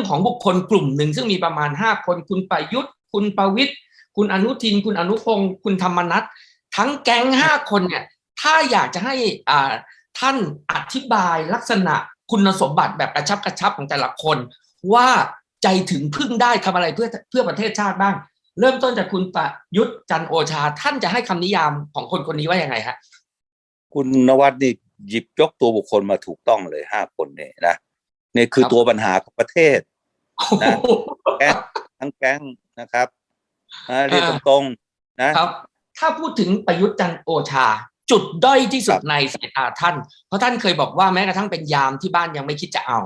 รื่องของบุคคลกลุ่มหนึ่งซึ่งมีประมาณห้าคน คุณประยุทธ์ คุณประวิตยคุณอนุทิน คุณอนุพงศ์คุณธรรมนัททั้งแก๊งห้าคนเนี่ยถ้าอยากจะให้อ่าท่านอธิบายลักษณะคุณสมบัติแบบกระชับกระชับของแต่ละคน ว่าใจถึงพึ่งได้ทำอะไรเพื่อเพื่อประเทศชาติบ้าง เริ่มต้นจากคุณประยุทธ์จันทร์โอชา ท่านจะให้คำนิยามของคนคนนี้ว่ายังไงฮะคุณนวัดนี่หยิบยกตัวบุคคลมาถูกต้องเลยห้าคนเนี่ยนะนี่คือครับตัวปัญหาของประเทศ นะแก๊งทั้งแก๊งนะครับอ่าเรียกตรงๆนะครับ ถ้าพูดถึงประยุทธ์จันทร์โอชา จุดด้อยที่สุคดรับในสายตาท่าน เพราะท่านเคยบอกว่าแม้กระทั่งเป็นยามที่บ้านยังไม่คิดจะเอา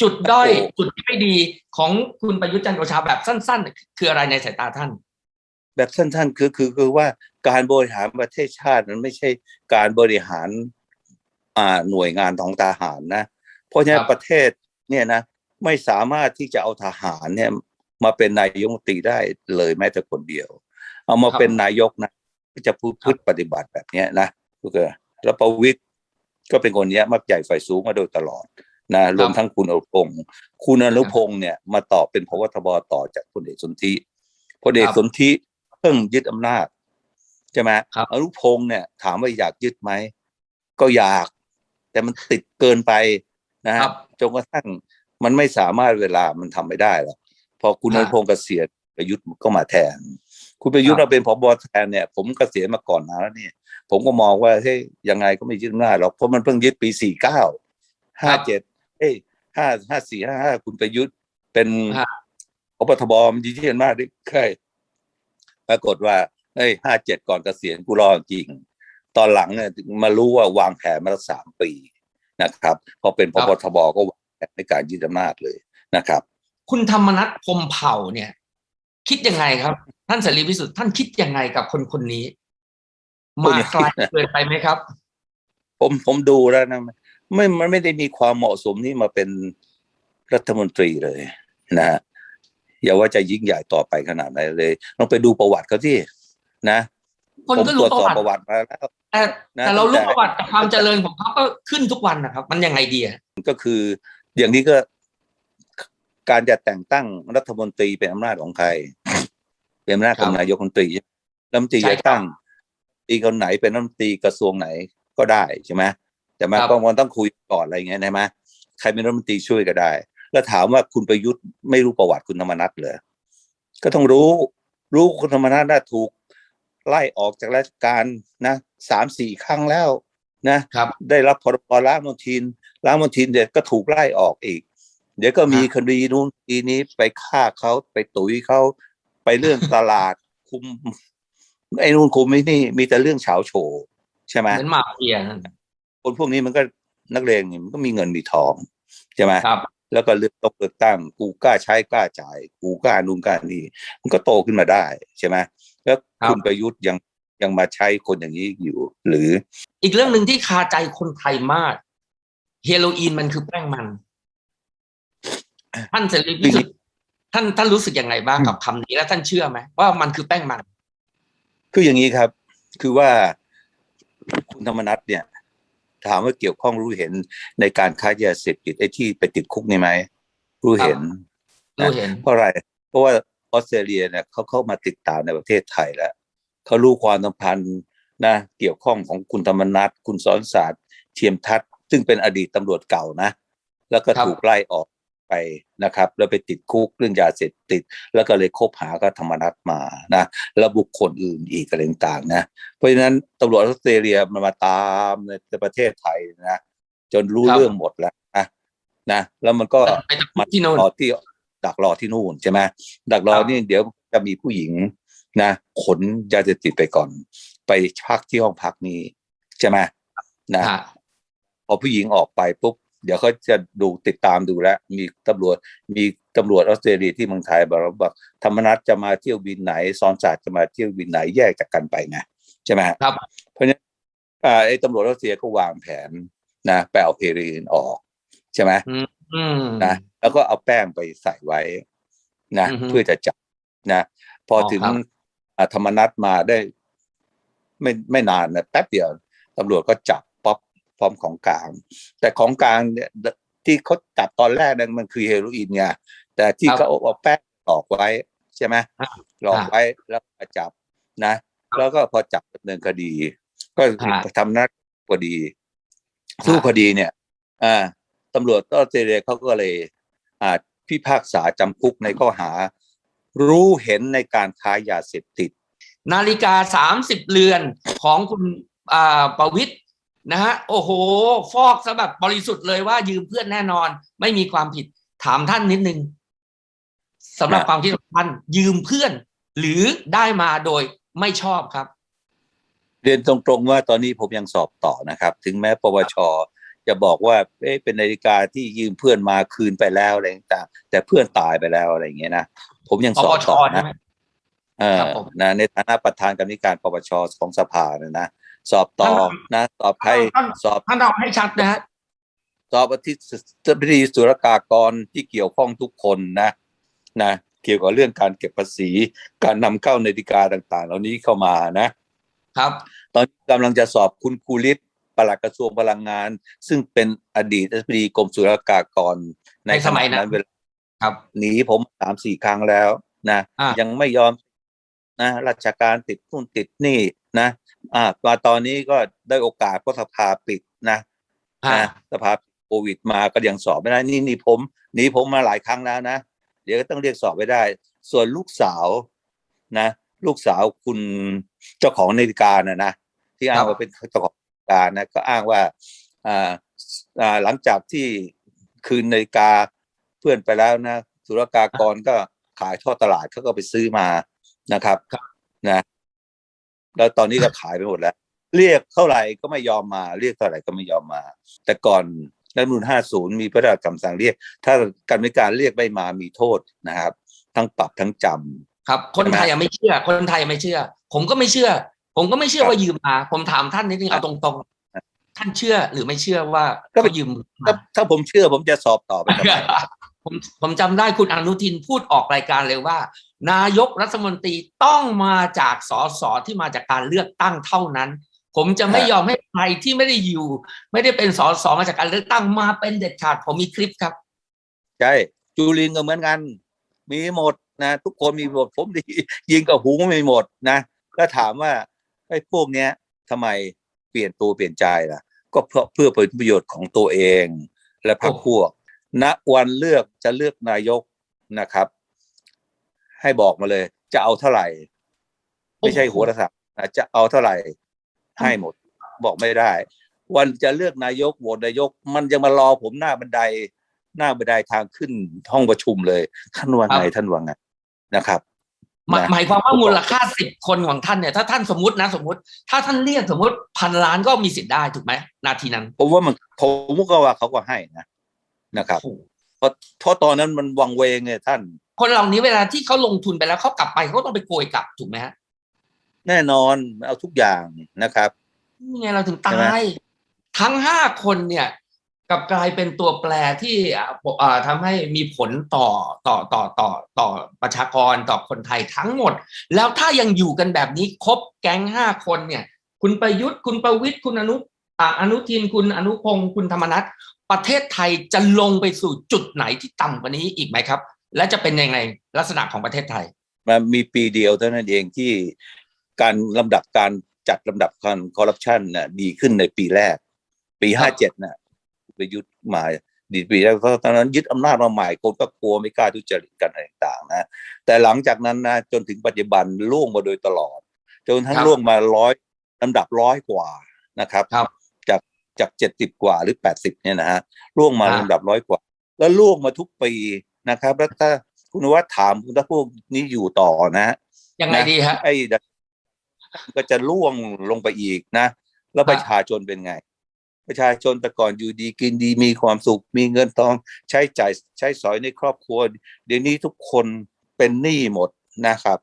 จุดด้อยโอ้จุดที่ไม่ดีของคุณประยุทธ์จันทร์โอชาแบบสั้น ๆ คืออะไรในสายตาท่าน แบบสั้นๆคือคือคือว่าการบริหารประเทศชาติมันไม่ใช่การบริหารอ่าหน่วยงานของทหารนะ เพราะฉะนั้คนรับประเทศเนี่ยนะ ไม่สามารถที่จะเอาทหารเนี่ย มาเป็นนายกรัฐมนตรีได้เลยแม้แต่คนเดียว เอามาครับเป็นนายกนะที่จะพูดครับพฤติปฏิบัติแบบเนี้ยนะก็คือแล้วประวิตยก็เป็นคนเนี้ยมักใหญ่ไฟสูงมาโดยตลอดนะรวมทั้งคุณอนุพงศ์คุณอนุพงศ์เนี่ยมาต่อเป็นพบทบต่อจากพลเอกสนธิพลเอกครับสนธิเพิ่งยึดอำนาจใช่ไหมครับอนุพงศ์เนี่ย ถามว่าอยากยึดไหมก็อยาก แต่มันติดเกินไปนะคฮะรับจนกระทั่ง มันไม่สามารถเวลามันทำไม่ได้หรอกพอคุณครัอบนุพงศ์เกษียณประยุทธ์ก็มาแทน คุณประยุทธ์ครับเราเป็นผบแทนเนี่ย ผมเกษียณมาก่อนนานแล้วเนี่ย ผมก็มองว่าเฮ้ยยังไงก็ไม่ยึดอำนาจหรอกเพราะมันเพิ่งยึดปีสี่เก้าห้าเจ็ดเอ้ยห้าห้าสี่ห้าห้าคุณประยุทธ์เป็นฮะพบทบมันยึดอำนาจได้เคยปรากฏว่าเฮ้ยห้าเจ็ดก่อนเกษียณกูรอจริง ตอนหลังเนี่ยถึงมารู้ว่าวางแผนมาแล้วสามปีนะครับ พอเป็นพครับบทบก็วางแผน ในการยึดอำนาจเลยนะครับ คุณธรรมนัฐพรหมเผ่าเนี่ย คิดยังไงครับ ท่านเสรีพิสุทธิ์ท่านคิดยังไงกับคนคนนี้ มาไกลเกินไปไหมครับ ผมผมดูแล้วนะไม่มันไม่ได้มีความเหมาะสมที่มาเป็นรัฐมนตรีเลยนะฮะอย่าว่าจะยิ่งใหญ่ต่อไปขนาดไหนเลยลองไปดูประวัติเขาที่นะคนผมก็ตรรู้วจประสอบวัติประวัติมาแล้วแต่นะแต่เรารู้ตั้งแต่ประวัติแต่ความเจริญของเขาก็ขึ้นทุกวันนะครับ มันยังไงดีอะก็คือ อย่างนี้ก็การจะแต่งตั้งรัฐมนตรีเป็นอำนาจของใคร เป็นอำนาจของนายกรัฐมนตรีรัฐมนตรีจะตั้งตีคนไหนเป็นรัฐมนตรีกระทรวงไหนก็ได้ใช่ไหมแต่มาก็มันต้องคุยก่อนอะไรอย่างเงี้ยใช่ไหมใครเป็นรัฐมนตรีช่วยก็ได้ แล้วถามว่าคุณประยุทธ์ไม่รู้ประวัติคุณธรรมนัฐเหรอก็ต้องรู้ รู้คุณธรรมนัฐน่าถูก ไล่ออกจากราชการนะสามสี่ครั้งแล้วนะครับ ได้รับพรบล้างมณฑิน ล้างมณฑินเด็กก็ถูกไล่ออกอีก เดี๋ยวก็มีฮะคดีนู้นคดีนี้ไปฆ่าเขาไปตุ๋ยเขาไปเรื่องตลาดคุมไอ้นู่นคุมไม่นี่ มีแต่เรื่องเฉาโฉว์ใช่ไหมเหมือนมาเฟียนั่นคนพวกนี้มันก็นักเลงนี่มันก็มีเงินมีทองใช่ไหมครับ แล้วก็เลือกต้องเลือกตั้ง กูกล้าใช้กล้าจ่าย กูกล้านู่นกล้านี่มันก็โตขึ้นมาได้ใช่ไหมแล้วครับคุณประยุทธ์ยังยังมาใช้คนอย่างนี้อยู่ หรือ อีกเรื่องหนึ่งที่คาใจคนไทยมาก เฮโรอีนมันคือแป้งมัน ท่านเสรีพิสุทธิ์ท่านท่านรู้สึกยังไงบ้างกับคำนี้แล้วท่านเชื่อไหมว่ามันคือแป้งมัน คืออย่างนี้ครับ คือว่าคุณธรรมนัฐเนี่ย ถามว่าเกี่ยวข้องรู้เห็นในการค้ายาเสพติดไอ้ที่ไปติดคุกนี่ไหมรู้เห็นรู้เห็น เพราะอะไร เพราะว่าออสเตรเลียเนี่ยเขาเข้ามาติดตามในประเทศไทยแล้วเขารู้ความสัมพันธ์นะเกี่ยวข้องของคุณธรรมนัฐคุณสอนศาสตร์เทียมทัศน์ ซึ่งเป็นอดีตตำรวจเก่านะ แล้วก็ครับถูกไล่ออกไปนะครับ แล้วไปติดคุกเรื่องยาเสพติด แล้วก็เลยคบหากับธรรมนัฐมานะแล้วบุคคลอื่นอีกอะไรต่างๆนะเพราะฉะนั้นตำรวจออสเตรเลียมันมาตามในประเทศไทยนะจนรู้ครับเรื่องหมดแล้วนะนะแล้วมันก็ไปจากคุกที่โน่นรอที่ดักรอที่นู่นใช่ไหมดักรอครับนี่เดี๋ยวจะมีผู้หญิงนะขนยาเสพติดไปก่อน ไปพักที่ห้องพักนี้ใช่ไหมนะฮะพ อผู้หญิงออกไปปุ๊บเดี๋ยวเขาจะดูติดตามดูแลวมีตำรวจมีตำรวจออสเตรเลียที่เมืองไทยบอกว่าธรรมนัฐจะมาเที่ยวบินไหนซ้อนศาสตร์จะมาเที่ยวบินไหนแยกจากกันไปไงใช่ไหมฮะครับ เพราะฉะนั้นอ่าไอ้ตำรวจรัสเซียก็วางแผนนะไปเอาเฮโรอีนออก ใช่ไหมอืมนะแล้วก็เอาแป้งไปใส่ไว้นะอือฮึเพื่อจะจับนะพอออถึงครับอ่าธรรมนัฐมาได้ ไม่ไม่นานนะแป๊บเดียวตำรวจก็จับป๊อป พร้อมของกลาง แต่ของกลางเนี่ยที่เขาจับตอนแรกนั้นมันคือเฮโรอีนไงแแต่ที่ครับเขาเอาแป้งหลอกไว้ใช่ไหมอ่าหลอกไว้แล้วก็จับนะ แล้วก็พอจับดำเนินคดี ก็อ่าทำหน้าคดีสู้คดีเนี่ย อ่าตำรวจออสเตรเลียเขาก็เลย อ่าพิพากษาจำคุกในข้อหา รู้เห็นในการค้ายาเสพติด นาฬิกาสามสิบเรือนของคุณอ่าประวิทย์ นะฮะโอ้โห ฟอกซะแบบบริสุทธิ์เลยว่ายืมเพื่อนแน่นอน ไม่มีความผิด ถามท่านนิดนึงสำหรับนะความคิดของท่านยืมเพื่อน หรือได้มาโดยไม่ชอบครับ เรียนตรงๆว่าตอนนี้ผมยังสอบต่อนะครับ ถึงแม้ปวชจะบอกว่าเอ๊ะเป็นนาฬิกาที่ยืมเพื่อนมาคืนไปแล้วอะไรต่างๆแต่เพื่อนตายไปแล้วอะไรอย่างเงี้ยนะผมยังปสอปบชต่อใช่นะไหมเออครับผมนะในฐานะประธานกรรมการปปชของสภาเนี่ยนะ สอบต่อท่านนะสอบใครท่านสอบท่านเอาให้ชัดนะฮะสอบอธิบดีศุลกากรที่เกี่ยวข้องทุกคนนะนะเกี่ยวกับเรื่องการเก็บภาษี การนำเข้านาฬิกาต่าง ๆ เหล่านี้เข้ามานะ ครับ ตอนนี้กำลังจะสอบคุณคูลิศปลัดกระทรวงพลังงาน ซึ่งเป็นอดีตอธิบดีกรมศุลกากรในสมัยนั้นเวลาครับหนีผมสามสี่ครั้งแล้วนะอะยังไม่ยอมนะราชการติดนู่นติดนี่ นะอ่ามาตอนนี้ก็ได้โอกาสเพราะสภาปิดนะอ่านะสภาโควิดมาก็ยังสอบไม่ได้นี่นี่ผมหนีผมมาหลายครั้งแล้วนะเดี๋ยวก็ต้องเรียกสอบไม่ได้ ส่วนลูกสาวนะ ลูกสาวคุณเจ้าของนาฬิกานะนะที่อ้างว่าเป็นเจ้าของนาฬิกานะก็อ้างว่าอ่าอ่าหลังจากที่คืนนาฬิกาเพื่อนไปแล้วนะศุลกากรก็ขายทอดตลาดเขาก็ไปซื้อมานะครับนะ แล้วตอนนี้ก็ขายไปหมดแล้ว เรียกเท่าไหร่ก็ไม่ยอมมา เรียกเท่าไหร่ก็ไม่ยอมมา แต่ก่อนรัฐธรรมนูล50 มีพระราชคำสั่งเรียก ถ้ากรรมการเรียกไม่มามีโทษนะครับ ทั้งปรับทั้งจำครับ คนไทยยังไม่เชื่อ คนไทยยังไม่เชื่อ ผมก็ไม่เชื่อ ผมก็ไม่เชื่อครับว่ายืมมา ผมถามท่านนิดนึงครัเอาบตรงๆ ท่านเชื่อหรือไม่เชื่อว่าก็ไม่เขายืมถ้ามาถ้าผมเชื่อผมจะสอบต่อไปทำไม ผมผมจำได้คุณอนุทินพูดออกรายการเลยว่า นายกรัฐมนตรีต้องมาจากสสที่มาจากการเลือกตั้งเท่านั้น ผมจะไม่ยอมให้ใครที่ไม่ได้อยู่ ไม่ได้เป็นสสมาจากการเลือกตั้งมาเป็นเด็ดขาดผมมีคลิปครับใช่จูลินก็เหมือนกัน มีหมดนะทุกคนมีหมดผมดียิงกับหูไม่หมดนะก็ถามว่าไอ้พวกเนี้ยทำไมเปลี่ยนตัวเปลี่ยนใจล่ะ ก็เพื่อเพื่อผลประโยชน์ของตัวเองและพรรคพวก ณวันเลือกจะเลือกนายกนะครับ ให้บอกมาเลย จะเอาเท่าไหร่ ไม่ใช่หัวศัพท์นะจะเอาเท่าไหร่ ให้หมด บอกไม่ได้ วันจะเลือกนายกโหวตนายก มันยังมารอผมหน้าบันได หน้าบันไดทางขึ้นห้องประชุมเลยท่านว่าไงครับท่านว่าไงนะครับหมายนะหมายความว่ามูลค่าสิบคนของท่านเนี่ยถ้าท่านสมมตินะสมมติ ถ้าท่านเรียกสมมติพันล้านก็มีสิทธิ์ได้ถูกไหมนาทีนั้น ผมว่ามันผมก็ว่าเขาก็ให้นะ นะครับโอ้โหเพราะเพราะตอนนั้นมันวังเวงไงท่าน คนเหล่านี้เวลาที่เขาลงทุนไปแล้วเขากลับไปเขาก็ต้องไปโกยกลับถูกไหมฮะแน่นอนเอาทุกอย่างนะครับนี่ไงเราถึงใช่ไหมตายทั้งห้าคนเนี่ยกลับกลายเป็นตัวแปรที่อ่าอ่าทำให้มีผลต่อต่อต่อต่อต่อประชากรต่อคนไทยทั้งหมด แล้วถ้ายังอยู่กันแบบนี้ครบแก๊งห้าคนเนี่ย คุณประยุทธ์คุณประวิทย์คุณอนุอ่าอนุทินคุณอนุพงศ์คุณธรรมนัฐ ประเทศไทยจะลงไปสู่จุดไหนที่ต่ำกว่านี้อีกไหมครับ และจะเป็นยังไงลักษณะของประเทศไทย มันมีปีเดียวเท่านั้นเองที่การลำดับการจัดลำดับการคอร์รัปชันน่ะดีขึ้นในปีแรก ปีครัห้าบเจ็ดน่ะประยุทธ์มาดีปีแรกเพราะตอนนั้นยึดอำนาจมาใหม่คนก็กลัวไม่กล้าทุจริตกันอะไรต่างๆนะแต่หลังจากนั้นนะจนถึงปัจจุบันล่วงมาโดยตลอด จนทั้งครับล่วงมาร้อยลำดับร้อยกว่านะครับครับ จากจากเจ็ดสิบกว่าหรือแปดสิบเนี่ยนะฮะล่วงมาอ่าลำดับร้อยกว่า แล้วล่วงมาทุกปีนะครับ แล้วถ้าคุณว่าถามถ้าพวกนี้อยู่ต่อนะยังไงดีฮะไอ้ดัชก็จะล่วงลงไปอีกนะ แล้วครับประชาชนเป็นไง ประชาชนแต่ก่อนอยู่ดีกินดีมีความสุข มีเงินทองใช้จ่ายใช้สอยในครอบครัว เดี๋ยวนี้ทุกคนเป็นหนี้หมดนะครับ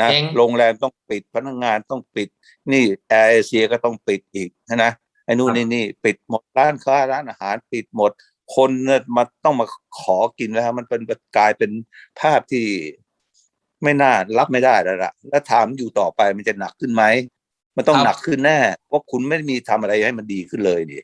นะเจ๊งโรงแรมต้องปิดพนักงานต้องปิด นี่แอร์เอเชียก็ต้องปิดอีกนะ ไอ้นู่นนี่นี่ปิดหมดร้านค้าร้านอาหารปิดหมด คนเนี่ยมาต้องมาขอกินแล้วมันเป็นกลายเป็นภาพที่ไม่น่ารับไม่ได้แล้วล่ะแล้วถามอยู่ต่อไปมันจะหนักขึ้นไหมมันต้องครับหนักขึ้นแน่เพราะคุณไม่มีทำอะไรให้มันดีขึ้นเลยดิ